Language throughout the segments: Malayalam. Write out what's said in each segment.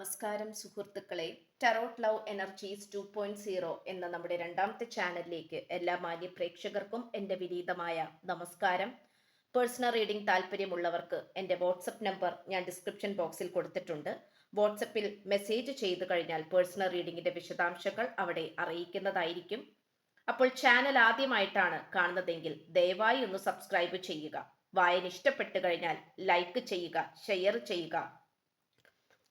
നമസ്കാരം സുഹൃത്തുക്കളെ. Tarot love energies two point zero എന്ന നമ്മുടെ രണ്ടാമത്തെ ചാനലിലേക്ക് എല്ലാ മാന്യ പ്രേക്ഷകർക്കും എന്റെ വിനീതമായ നമസ്കാരം. പേഴ്സണൽ റീഡിംഗ് താല്പര്യമുള്ളവർക്ക് എന്റെ വാട്സപ്പ് നമ്പർ ഞാൻ ഡിസ്ക്രിപ്ഷൻ ബോക്സിൽ കൊടുത്തിട്ടുണ്ട്. വാട്സപ്പിൽ മെസ്സേജ് ചെയ്തു കഴിഞ്ഞാൽ പേഴ്സണൽ റീഡിങ്ങിന്റെ വിശദാംശങ്ങൾ അവിടെ അറിയിക്കുന്നതായിരിക്കും. അപ്പോൾ ചാനൽ ആദ്യമായിട്ടാണ് കാണുന്നതെങ്കിൽ ദയവായി ഒന്ന് സബ്സ്ക്രൈബ് ചെയ്യുക. വായന ഇഷ്ടപ്പെട്ടു കഴിഞ്ഞാൽ ലൈക്ക് ചെയ്യുക ഷെയർ ചെയ്യുക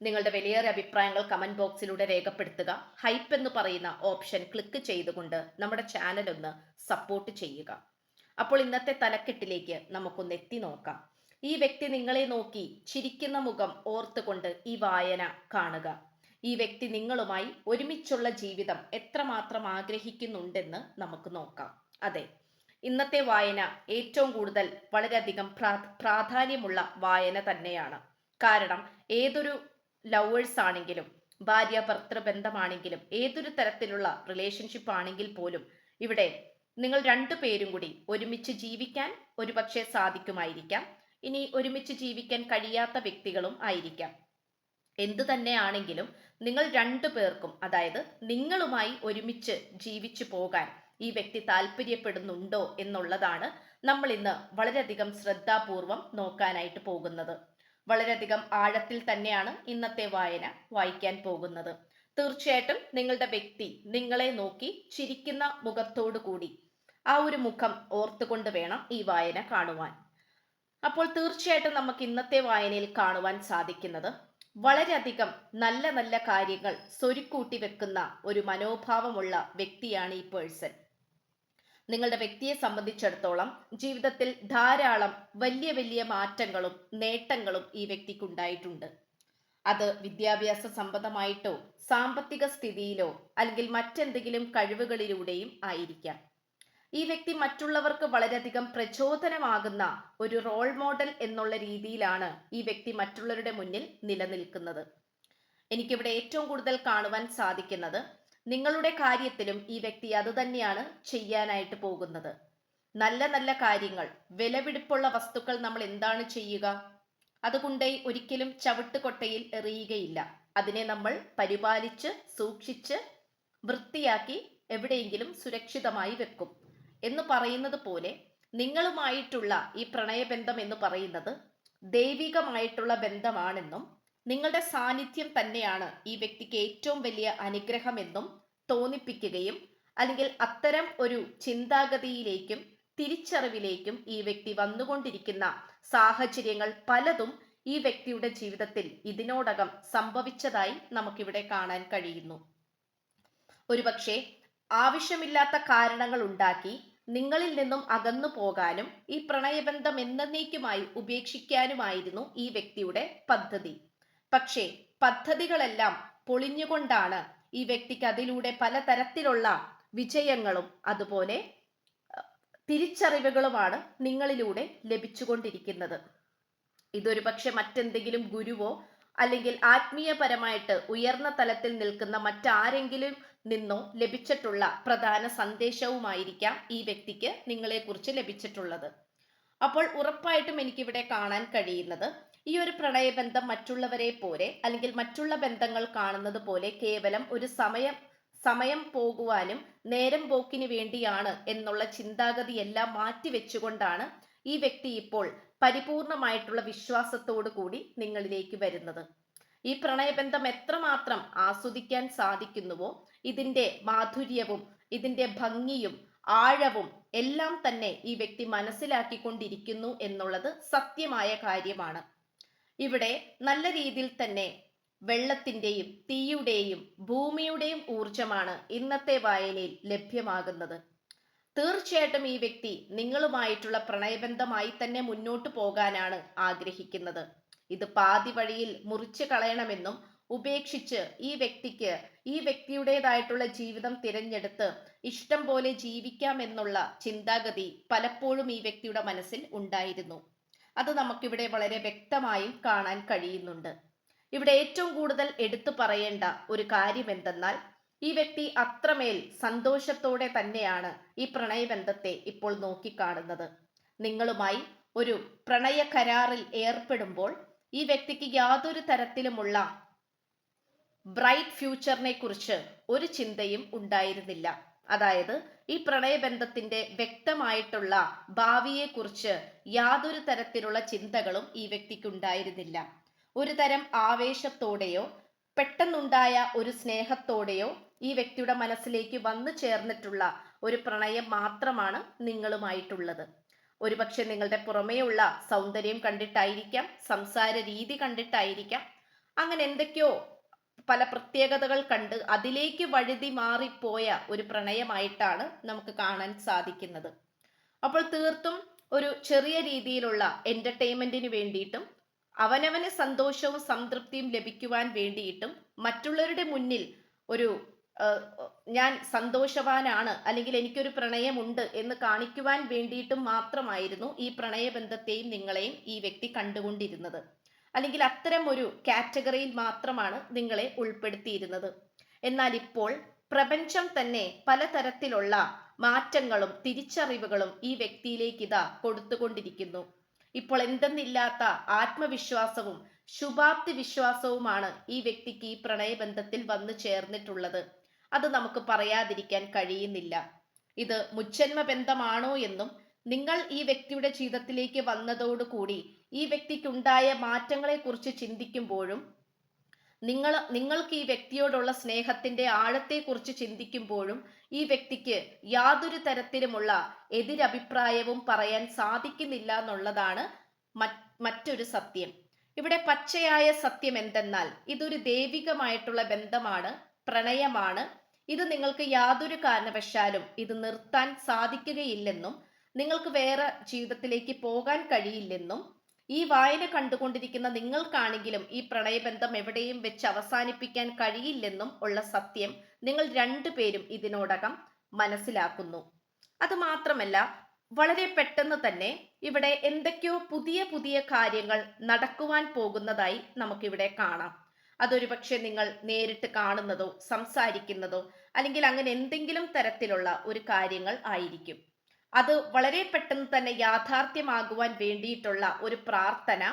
നിങ്ങളുടെ വിലയേറിയ അഭിപ്രായങ്ങൾ കമന്റ് ബോക്സിലൂടെ രേഖപ്പെടുത്തുക. ഹൈപ്പ് എന്ന് പറയുന്ന ഓപ്ഷൻ ക്ലിക്ക് ചെയ്തുകൊണ്ട് നമ്മുടെ ചാനൽ ഒന്ന് സപ്പോർട്ട് ചെയ്യുക. അപ്പോൾ ഇന്നത്തെ തലക്കെട്ടിലേക്ക് നമുക്കൊന്ന് എത്തി നോക്കാം. ഈ വ്യക്തി നിങ്ങളെ നോക്കി ചിരിക്കുന്ന മുഖം ഓർത്തുകൊണ്ട് ഈ വായന കാണുക. ഈ വ്യക്തി നിങ്ങളുമായി ഒരുമിച്ചുള്ള ജീവിതം എത്രമാത്രം ആഗ്രഹിക്കുന്നുണ്ടെന്ന് നമുക്ക് നോക്കാം. അതെ ഇന്നത്തെ വായന ഏറ്റവും കൂടുതൽ വളരെയധികം പ്രാധാന്യമുള്ള വായന തന്നെയാണ്. കാരണം ഏതൊരു ലവേഴ്സ് ആണെങ്കിലും ഭാര്യ ഭർത്തൃ ബന്ധമാണെങ്കിലും ഏതൊരു തരത്തിലുള്ള റിലേഷൻഷിപ്പ് ആണെങ്കിൽ പോലും ഇവിടെ നിങ്ങൾ രണ്ടു പേരും കൂടി ഒരുമിച്ച് ജീവിക്കാൻ ഒരുപക്ഷെ സാധിക്കുമായിരിക്കാം. ഇനി ഒരുമിച്ച് ജീവിക്കാൻ കഴിയാത്ത വ്യക്തികളും ആയിരിക്കാം. എന്തു തന്നെയാണെങ്കിലും നിങ്ങൾ രണ്ടു പേർക്കും അതായത് നിങ്ങളുമായി ഒരുമിച്ച് ജീവിച്ചു പോകാൻ ഈ വ്യക്തി താല്പര്യപ്പെടുന്നുണ്ടോ എന്നുള്ളതാണ് നമ്മൾ ഇന്ന് വളരെയധികം ശ്രദ്ധാപൂർവം നോക്കാനായിട്ട് പോകുന്നത്. വളരെയധികം ആഴത്തിൽ തന്നെയാണ് ഇന്നത്തെ വായന വായിക്കാൻ പോകുന്നത്. തീർച്ചയായിട്ടും നിങ്ങളുടെ വ്യക്തി നിങ്ങളെ നോക്കി ചിരിക്കുന്ന മുഖത്തോടു കൂടി ആ ഒരു മുഖം ഓർത്തുകൊണ്ട് വേണം ഈ വായന കാണുവാൻ. അപ്പോൾ തീർച്ചയായിട്ടും നമുക്ക് ഇന്നത്തെ വായനയിൽ കാണുവാൻ സാധിക്കുന്നത് വളരെയധികം നല്ല നല്ല കാര്യങ്ങൾ സ്വരുക്കൂട്ടി വെക്കുന്ന ഒരു മനോഭാവമുള്ള വ്യക്തിയാണ് ഈ പേഴ്സൺ. നിങ്ങളുടെ വ്യക്തിയെ സംബന്ധിച്ചിടത്തോളം ജീവിതത്തിൽ ധാരാളം വലിയ വലിയ മാറ്റങ്ങളും നേട്ടങ്ങളും ഈ വ്യക്തിക്കുണ്ടായിട്ടുണ്ട്. അത് വിദ്യാഭ്യാസ സംബന്ധമായിട്ടോ സാമ്പത്തിക സ്ഥിതിയിലോ അല്ലെങ്കിൽ മറ്റെന്തെങ്കിലും കഴിവുകളിലൂടെയും ആയിരിക്കാം. ഈ വ്യക്തി മറ്റുള്ളവർക്ക് വളരെയധികം പ്രചോദനമാകുന്ന ഒരു റോൾ മോഡൽ എന്നുള്ള രീതിയിലാണ് ഈ വ്യക്തി മറ്റുള്ളവരുടെ മുന്നിൽ നിലനിൽക്കുന്നത്. എനിക്കിവിടെ ഏറ്റവും കൂടുതൽ കാണുവാൻ സാധിക്കുന്നത് നിങ്ങളുടെ കാര്യത്തിലും ഈ വ്യക്തി അതുതന്നെയാണ് ചെയ്യാനായിട്ട് പോകുന്നത്. നല്ല നല്ല കാര്യങ്ങൾ വിലപിടിപ്പുള്ള വസ്തുക്കൾ നമ്മൾ എന്താണ് ചെയ്യുക? അതുകൊണ്ട് ഒരിക്കലും ചവിട്ടുകൊട്ടയിൽ എറിയുകയില്ല. അതിനെ നമ്മൾ പരിപാലിച്ച് സൂക്ഷിച്ച് വൃത്തിയാക്കി എവിടെയെങ്കിലും സുരക്ഷിതമായി വെക്കും. എന്ന് പറയുന്നത് പോലെ നിങ്ങളുമായിട്ടുള്ള ഈ പ്രണയബന്ധം എന്ന് പറയുന്നത് ദൈവികമായിട്ടുള്ള ബന്ധമാണെന്നും നിങ്ങളുടെ സാന്നിധ്യം തന്നെയാണ് ഈ വ്യക്തിക്ക് ഏറ്റവും വലിയ അനുഗ്രഹമെന്നും തോന്നിപ്പിക്കുകയും അല്ലെങ്കിൽ അത്തരം ഒരു ചിന്താഗതിയിലേക്കും തിരിച്ചറിവിലേക്കും ഈ വ്യക്തി വന്നുകൊണ്ടിരിക്കുന്ന സാഹചര്യങ്ങൾ പലതും ഈ വ്യക്തിയുടെ ജീവിതത്തിൽ ഇതിനോടകം സംഭവിച്ചതായി നമുക്കിവിടെ കാണാൻ കഴിയുന്നു. ഒരുപക്ഷെ ആവശ്യമില്ലാത്ത കാരണങ്ങൾ ഉണ്ടാക്കി നിങ്ങളിൽ നിന്നും അകന്നു പോകാനും ഈ പ്രണയബന്ധം എന്നേക്കുമായി ഉപേക്ഷിക്കാനുമായിരുന്നു ഈ വ്യക്തിയുടെ പദ്ധതി. പക്ഷേ പദ്ധതികളെല്ലാം പൊളിഞ്ഞുകൊണ്ടാണ് ഈ വ്യക്തിക്ക് അതിലൂടെ പലതരത്തിലുള്ള വിജയങ്ങളും അതുപോലെ തിരിച്ചറിവുകളുമാണ് നിങ്ങളിലൂടെ ലഭിച്ചുകൊണ്ടിരിക്കുന്നത്. ഇതൊരു പക്ഷെ മറ്റെന്തെങ്കിലും ഗുരുവോ അല്ലെങ്കിൽ ആത്മീയപരമായിട്ട് ഉയർന്ന തലത്തിൽ നിൽക്കുന്ന മറ്റാരെങ്കിലും നിന്നോ ലഭിച്ചിട്ടുള്ള പ്രധാന സന്ദേശവുമായിരിക്കാം ഈ വ്യക്തിക്ക് നിങ്ങളെക്കുറിച്ച് ലഭിച്ചിട്ടുള്ളത്. അപ്പോൾ ഉറപ്പായിട്ടും എനിക്കിവിടെ കാണാൻ കഴിയുന്നത് ഈ ഒരു പ്രണയബന്ധം മറ്റുള്ളവരെ പോലെ അല്ലെങ്കിൽ മറ്റുള്ള ബന്ധങ്ങൾ കാണുന്നത് പോലെ കേവലം ഒരു സമയം സമയം പോകുവാനും നേരം പോക്കിന് വേണ്ടിയാണ് എന്നുള്ള ചിന്താഗതിയെല്ലാം മാറ്റിവെച്ചുകൊണ്ടാണ് ഈ വ്യക്തി ഇപ്പോൾ പരിപൂർണമായിട്ടുള്ള വിശ്വാസത്തോടു കൂടി നിങ്ങളിലേക്ക് വരുന്നത്. ഈ പ്രണയബന്ധം എത്രമാത്രം ആസ്വദിക്കാൻ സാധിക്കുന്നുവോ ഇതിന്റെ മാധുര്യവും ഇതിന്റെ ഭംഗിയും ആഴവും എല്ലാം തന്നെ ഈ വ്യക്തി മനസ്സിലാക്കിക്കൊണ്ടിരിക്കുന്നു എന്നുള്ളത് സത്യമായ കാര്യമാണ്. ഇവിടെ നല്ല രീതിയിൽ തന്നെ വെള്ളത്തിന്റെയും തീയുടെയും ഭൂമിയുടെയും ഊർജമാണ് ഇന്നത്തെ വായനയിൽ ലഭ്യമാകുന്നത്. തീർച്ചയായിട്ടും ഈ വ്യക്തി നിങ്ങളുമായിട്ടുള്ള പ്രണയബന്ധമായി തന്നെ മുന്നോട്ട് പോകാനാണ് ആഗ്രഹിക്കുന്നത്. ഇത് പാതി വഴിയിൽ മുറിച്ചു കളയണമെന്നും ഉപേക്ഷിച്ച് ഈ വ്യക്തിക്ക് ഈ വ്യക്തിയുടേതായിട്ടുള്ള ജീവിതം തിരഞ്ഞെടുത്ത് ഇഷ്ടം പോലെ ജീവിക്കാമെന്നുള്ള ചിന്താഗതി പലപ്പോഴും ഈ വ്യക്തിയുടെ മനസ്സിൽ ഉണ്ടായിരുന്നു. അത് നമുക്കിവിടെ വളരെ വ്യക്തമായും കാണാൻ കഴിയുന്നുണ്ട്. ഇവിടെ ഏറ്റവും കൂടുതൽ എടുത്തു പറയേണ്ട ഒരു കാര്യം എന്തെന്നാൽ ഈ വ്യക്തി അത്രമേൽ സന്തോഷത്തോടെ തന്നെയാണ് ഈ പ്രണയബന്ധത്തെ ഇപ്പോൾ നോക്കിക്കാണുന്നത്. നിങ്ങളുമായി ഒരു പ്രണയ കരാറിൽ ഏർപ്പെടുമ്പോൾ ഈ വ്യക്തിക്ക് യാതൊരു തരത്തിലുമുള്ള ബ്രൈറ്റ് ഫ്യൂച്ചറിനെ കുറിച്ച് ഒരു ചിന്തയും ഉണ്ടായിരുന്നില്ല. അതായത് ഈ പ്രണയബന്ധത്തിന്റെ വ്യക്തമായിട്ടുള്ള ഭാവിയെക്കുറിച്ച് യാതൊരു തരത്തിലുള്ള ചിന്തകളും ഈ വ്യക്തിക്ക് ഉണ്ടായിരുന്നില്ല ഒരു തരം ആവേശത്തോടെയോ പെട്ടെന്നുണ്ടായ ഒരു സ്നേഹത്തോടെയോ ഈ വ്യക്തിയുടെ മനസ്സിലേക്ക് വന്നു ചേർന്നിട്ടുള്ള ഒരു പ്രണയം മാത്രമാണ് നിങ്ങളുമായിട്ടുള്ളത്. ഒരുപക്ഷെ നിങ്ങളുടെ പുറമേയുള്ള സൗന്ദര്യം കണ്ടിട്ടായിരിക്കാം സംസാര രീതി കണ്ടിട്ടായിരിക്കാം അങ്ങനെ എന്തൊക്കെയോ പല പ്രത്യേകതകൾ കണ്ട് അതിലേക്ക് വഴുതി മാറിപ്പോയ ഒരു പ്രണയമായിട്ടാണ് നമുക്ക് കാണാൻ സാധിക്കുന്നത്. അപ്പോൾ തീർത്തും ഒരു ചെറിയ രീതിയിലുള്ള എന്റർടൈൻമെന്റിന് വേണ്ടിയിട്ടും അവനവന് സന്തോഷവും സംതൃപ്തിയും ലഭിക്കുവാൻ വേണ്ടിയിട്ടും മറ്റുള്ളവരുടെ മുന്നിൽ ഒരു ഞാൻ സന്തോഷവാനാണ് അല്ലെങ്കിൽ എനിക്കൊരു പ്രണയമുണ്ട് എന്ന് കാണിക്കുവാൻ വേണ്ടിയിട്ടും മാത്രമായിരുന്നു ഈ പ്രണയബന്ധത്തെയും നിങ്ങളെയും ഈ വ്യക്തി കണ്ടുകൊണ്ടിരുന്നത്. അല്ലെങ്കിൽ അത്തരം ഒരു കാറ്റഗറിയിൽ മാത്രമാണ് നിങ്ങളെ ഉൾപ്പെടുത്തിയിരുന്നത്. എന്നാൽ ഇപ്പോൾ പ്രപഞ്ചം തന്നെ പലതരത്തിലുള്ള മാറ്റങ്ങളും തിരിച്ചറിവുകളും ഈ വ്യക്തിയിലേക്ക് ഇതാ കൊടുത്തുകൊണ്ടിരിക്കുന്നു. ഇപ്പോൾ എന്തെന്നില്ലാത്ത ആത്മവിശ്വാസവും ശുഭാപ്തി വിശ്വാസവുമാണ് ഈ വ്യക്തിക്ക് ഈ പ്രണയബന്ധത്തിൽ വന്നു ചേർന്നിട്ടുള്ളത്. അത് നമുക്ക് പറയാതിരിക്കാൻ കഴിയുന്നില്ല. ഇത് മുജ്ജന്മ ബന്ധമാണോ എന്നും നിങ്ങൾ ഈ വ്യക്തിയുടെ ജീവിതത്തിലേക്ക് വന്നതോടുകൂടി ഈ വ്യക്തിക്കുണ്ടായ മാറ്റങ്ങളെക്കുറിച്ച് ചിന്തിക്കുമ്പോഴും നിങ്ങൾ നിങ്ങൾക്ക് ഈ വ്യക്തിയോടുള്ള സ്നേഹത്തിന്റെ ആഴത്തെക്കുറിച്ച് ചിന്തിക്കുമ്പോഴും ഈ വ്യക്തിക്ക് യാതൊരു തരത്തിലുമുള്ള എതിരഭിപ്രായവും പറയാൻ സാധിക്കുന്നില്ല എന്നുള്ളതാണ് മറ്റൊരു സത്യം. ഇവിടെ പച്ചയായ സത്യം എന്തെന്നാൽ ഇതൊരു ദൈവികമായിട്ടുള്ള ബന്ധമാണ് പ്രണയമാണ്. ഇത് നിങ്ങൾക്ക് യാതൊരു കാരണവശാലും ഇത് നിർത്താൻ സാധിക്കുകയില്ലെന്നും നിങ്ങൾക്ക് വേറെ ജീവിതത്തിലേക്ക് പോകാൻ കഴിയില്ലെന്നും ഈ വായന കണ്ടുകൊണ്ടിരിക്കുന്ന നിങ്ങൾക്കാണെങ്കിലും ഈ പ്രണയബന്ധം എവിടെയും വെച്ച് അവസാനിപ്പിക്കാൻ കഴിയില്ലെന്നും ഉള്ള സത്യം നിങ്ങൾ രണ്ടുപേരും ഇതിനോടകം മനസ്സിലാക്കുന്നു. അത് മാത്രമല്ല വളരെ പെട്ടെന്ന് തന്നെ ഇവിടെ എന്തൊക്കെയോ പുതിയ പുതിയ കാര്യങ്ങൾ നടക്കുവാൻ പോകുന്നതായി നമുക്കിവിടെ കാണാം. അതൊരു പക്ഷെ നിങ്ങൾ നേരിട്ട് കാണുന്നതോ സംസാരിക്കുന്നതോ അല്ലെങ്കിൽ അങ്ങനെ എന്തെങ്കിലും തരത്തിലുള്ള ഒരു കാര്യങ്ങൾ ആയിരിക്കും. അത് വളരെ പെട്ടെന്ന് തന്നെ യാഥാർത്ഥ്യമാകുവാൻ വേണ്ടിയിട്ടുള്ള ഒരു പ്രാർത്ഥന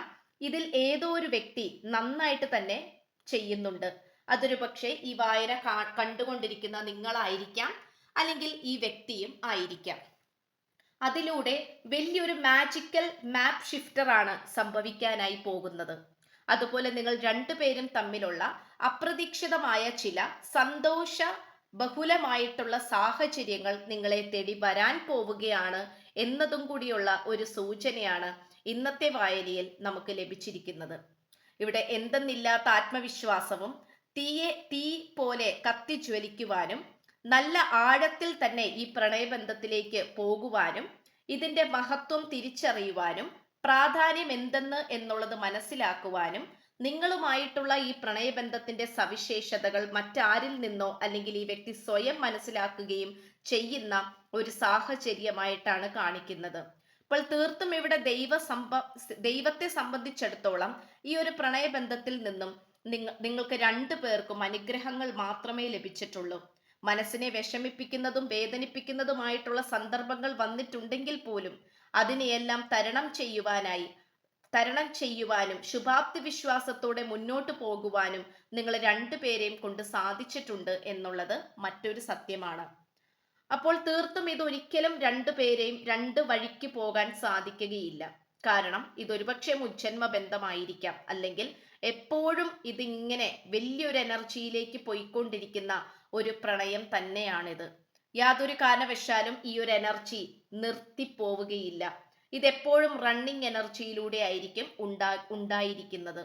ഇതിൽ ഏതോ ഒരു വ്യക്തി നന്നായിട്ട് തന്നെ ചെയ്യുന്നുണ്ട്. അതൊരു പക്ഷേ ഈ വായന കണ്ടുകൊണ്ടിരിക്കുന്ന നിങ്ങളായിരിക്കാം അല്ലെങ്കിൽ ഈ വ്യക്തിയും ആയിരിക്കാം. അതിലൂടെ വലിയൊരു മാജിക്കൽ മാപ്പ് ഷിഫ്റ്റർ ആണ് സംഭവിക്കാനായി പോകുന്നത്. അതുപോലെ നിങ്ങൾ രണ്ടുപേരും തമ്മിലുള്ള അപ്രതീക്ഷിതമായ ചില സന്തോഷ ബഹുലമായിട്ടുള്ള സാഹചര്യങ്ങൾ നിങ്ങളെ തേടി വരാൻ പോവുകയാണ് എന്നതും കൂടിയുള്ള ഒരു സൂചനയാണ് ഇന്നത്തെ വായനയിൽ നമുക്ക് ലഭിച്ചിരിക്കുന്നത്. ഇവിടെ എന്തെന്നില്ലാത്ത ആത്മവിശ്വാസവും തീയെ തീ പോലെ കത്തിജ്വലിക്കുവാനും നല്ല ആഴത്തിൽ തന്നെ ഈ പ്രണയബന്ധത്തിലേക്ക് പോകുവാനും ഇതിന്റെ മഹത്വം തിരിച്ചറിയുവാനും പ്രാധാന്യം എന്തെന്ന് എന്നുള്ളത് മനസ്സിലാക്കുവാനും നിങ്ങളുമായിട്ടുള്ള ഈ പ്രണയബന്ധത്തിന്റെ സവിശേഷതകൾ മറ്റാരിൽ നിന്നോ അല്ലെങ്കിൽ ഈ വ്യക്തി സ്വയം മനസ്സിലാക്കുകയും ചെയ്യുന്ന ഒരു സാഹചര്യമായിട്ടാണ് കാണിക്കുന്നത്. അപ്പോൾ തീർത്തും ഇവിടെ ദൈവ സംഭ ദൈവത്തെ സംബന്ധിച്ചിടത്തോളം ഈ ഒരു പ്രണയബന്ധത്തിൽ നിന്നും നിങ്ങ നിങ്ങൾക്ക് രണ്ടു പേർക്കും അനുഗ്രഹങ്ങൾ മാത്രമേ ലഭിച്ചിട്ടുള്ളൂ. മനസ്സിനെ വിഷമിപ്പിക്കുന്നതും വേദനിപ്പിക്കുന്നതുമായിട്ടുള്ള സന്ദർഭങ്ങൾ വന്നിട്ടുണ്ടെങ്കിൽ പോലും അതിനെയെല്ലാം തരണം ചെയ്യുവാനായി തരണം ചെയ്യുവാനും ശുഭാപ്തി വിശ്വാസത്തോടെ മുന്നോട്ട് പോകുവാനും നിങ്ങൾ രണ്ടുപേരെയും കൊണ്ട് സാധിച്ചിട്ടുണ്ട് എന്നുള്ളത് മറ്റൊരു സത്യമാണ്. അപ്പോൾ തീർത്തും ഇതൊരിക്കലും രണ്ടുപേരെയും രണ്ട് വഴിക്ക് പോകാൻ സാധിക്കുകയില്ല. കാരണം ഇതൊരുപക്ഷെ മുജ്ജന്മ ബന്ധമായിരിക്കാം. അല്ലെങ്കിൽ എപ്പോഴും ഇതിങ്ങനെ വലിയൊരു എനർജിയിലേക്ക് പോയിക്കൊണ്ടിരിക്കുന്ന ഒരു പ്രണയം തന്നെയാണിത്. യാതൊരു കാരണവശാലും ഈ ഒരു എനർജി നിർത്തിപ്പോവുകയില്ല. ഇതെപ്പോഴും റണ്ണിങ് എനർജിയിലൂടെ ആയിരിക്കും ഉണ്ടാ ഉണ്ടായിരിക്കുന്നത്.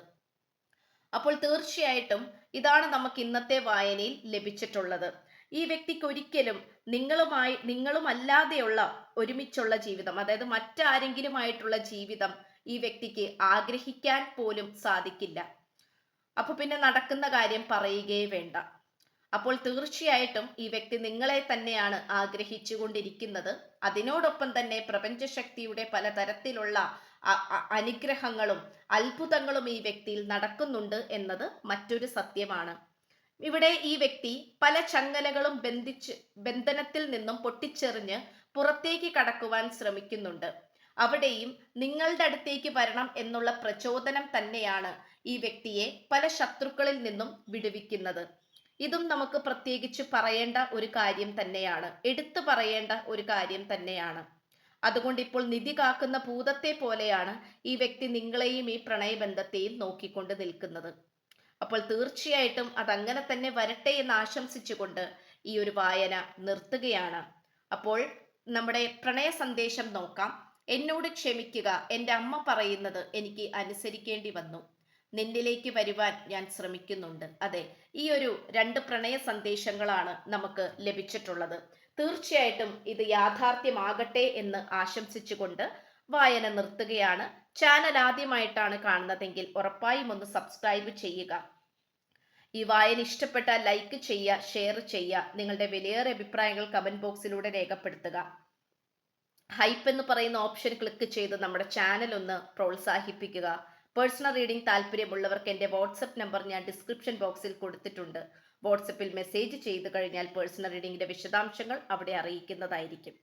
അപ്പോൾ തീർച്ചയായിട്ടും ഇതാണ് നമുക്ക് ഇന്നത്തെ വായനയിൽ ലഭിച്ചിട്ടുള്ളത്. ഈ വ്യക്തിക്ക് ഒരിക്കലും നിങ്ങളുമായി നിങ്ങളുമല്ലാതെയുള്ള ഒരുമിച്ചുള്ള ജീവിതം അതായത് മറ്റാരെങ്കിലുമായിട്ടുള്ള ജീവിതം ഈ വ്യക്തിക്ക് ആഗ്രഹിക്കാൻ പോലും സാധിക്കില്ല. അപ്പൊ പിന്നെ നടക്കുന്ന കാര്യം പറയുകയേ വേണ്ട. അപ്പോൾ തീർച്ചയായിട്ടും ഈ വ്യക്തി നിങ്ങളെ തന്നെയാണ് ആഗ്രഹിച്ചുകൊണ്ടിരിക്കുന്നത്. അതിനോടൊപ്പം തന്നെ പ്രപഞ്ചശക്തിയുടെ പലതരത്തിലുള്ള അനുഗ്രഹങ്ങളും അത്ഭുതങ്ങളും ഈ വ്യക്തിയിൽ നടക്കുന്നുണ്ട് എന്നത് മറ്റൊരു സത്യമാണ്. ഇവിടെ ഈ വ്യക്തി പല ചങ്ങലകളും ബന്ധിച്ച് ബന്ധനത്തിൽ നിന്നും പൊട്ടിച്ചെറിഞ്ഞ് പുറത്തേക്ക് കടക്കുവാൻ ശ്രമിക്കുന്നുണ്ട്. അവിടെയും നിങ്ങളുടെ അടുത്തേക്ക് വരണം എന്നുള്ള പ്രചോദനം തന്നെയാണ് ഈ വ്യക്തിയെ പല ശത്രുക്കളിൽ നിന്നും വിടുവിക്കുന്നത്. ഇതും നമുക്ക് പ്രത്യേകിച്ച് പറയേണ്ട ഒരു കാര്യം തന്നെയാണ്. എടുത്തു പറയേണ്ട ഒരു കാര്യം തന്നെയാണ്. അതുകൊണ്ട് ഇപ്പോൾ നിധി കാക്കുന്ന ഭൂതത്തെ പോലെയാണ് ഈ വ്യക്തി നിങ്ങളെയും ഈ പ്രണയബന്ധത്തെയും നോക്കിക്കൊണ്ട് നിൽക്കുന്നത്. അപ്പോൾ തീർച്ചയായിട്ടും അതങ്ങനെ തന്നെ വരട്ടെ എന്ന് ആശംസിച്ചുകൊണ്ട് ഈ ഒരു വായന നിർത്തുകയാണ്. അപ്പോൾ നമ്മുടെ പ്രണയ സന്ദേശം നോക്കാം. എന്നോട് ക്ഷമിക്കുക. എന്റെ അമ്മ പറയുന്നത് എനിക്ക് അനുസരിക്കേണ്ടി വന്നു. നിന്നിലേക്ക് വരുവാൻ ഞാൻ ശ്രമിക്കുന്നുണ്ട്. അതെ ഈ ഒരു രണ്ട് പ്രണയ സന്ദേശങ്ങളാണ് നമുക്ക് ലഭിച്ചിട്ടുള്ളത്. തീർച്ചയായിട്ടും ഇത് യാഥാർത്ഥ്യമാകട്ടെ എന്ന് ആശംസിച്ചുകൊണ്ട് വായന നിർത്തുകയാണ്. ചാനൽ ആദ്യമായിട്ടാണ് കാണുന്നതെങ്കിൽ ഉറപ്പായും ഒന്ന് സബ്സ്ക്രൈബ് ചെയ്യുക. ഈ വായന ഇഷ്ടപ്പെട്ട ലൈക്ക് ചെയ്യുക ഷെയർ ചെയ്യുക നിങ്ങളുടെ വിലയേറെ അഭിപ്രായങ്ങൾ കമന്റ് ബോക്സിലൂടെ രേഖപ്പെടുത്തുക. ഹൈപ്പ് എന്ന് പറയുന്ന ഓപ്ഷൻ ക്ലിക്ക് ചെയ്ത് നമ്മുടെ ചാനൽ ഒന്ന് പ്രോത്സാഹിപ്പിക്കുക. പേഴ്സണൽ റീഡിംഗ് താല്പര്യമുള്ളവർക്ക് എന്റെ വാട്സപ്പ് നമ്പർ ഞാൻ ഡിസ്ക്രിപ്ഷൻ ബോക്സിൽ കൊടുത്തിട്ടുണ്ട്. വാട്സപ്പിൽ മെസ്സേജ് ചെയ്തു കഴിഞ്ഞാൽ പേഴ്സണൽ റീഡിംഗിന്റെ വിശദാംശങ്ങൾ അവിടെ അറിയിക്കുന്നതായിരിക്കും.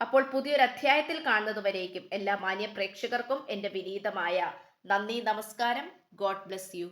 അപ്പോൾ പുതിയൊരു അധ്യായത്തിൽ കാണുന്നതുവരേക്കും എല്ലാ മാന്യ പ്രേക്ഷകർക്കും എന്റെ വിനീതമായ നന്ദി നമസ്കാരം. God bless you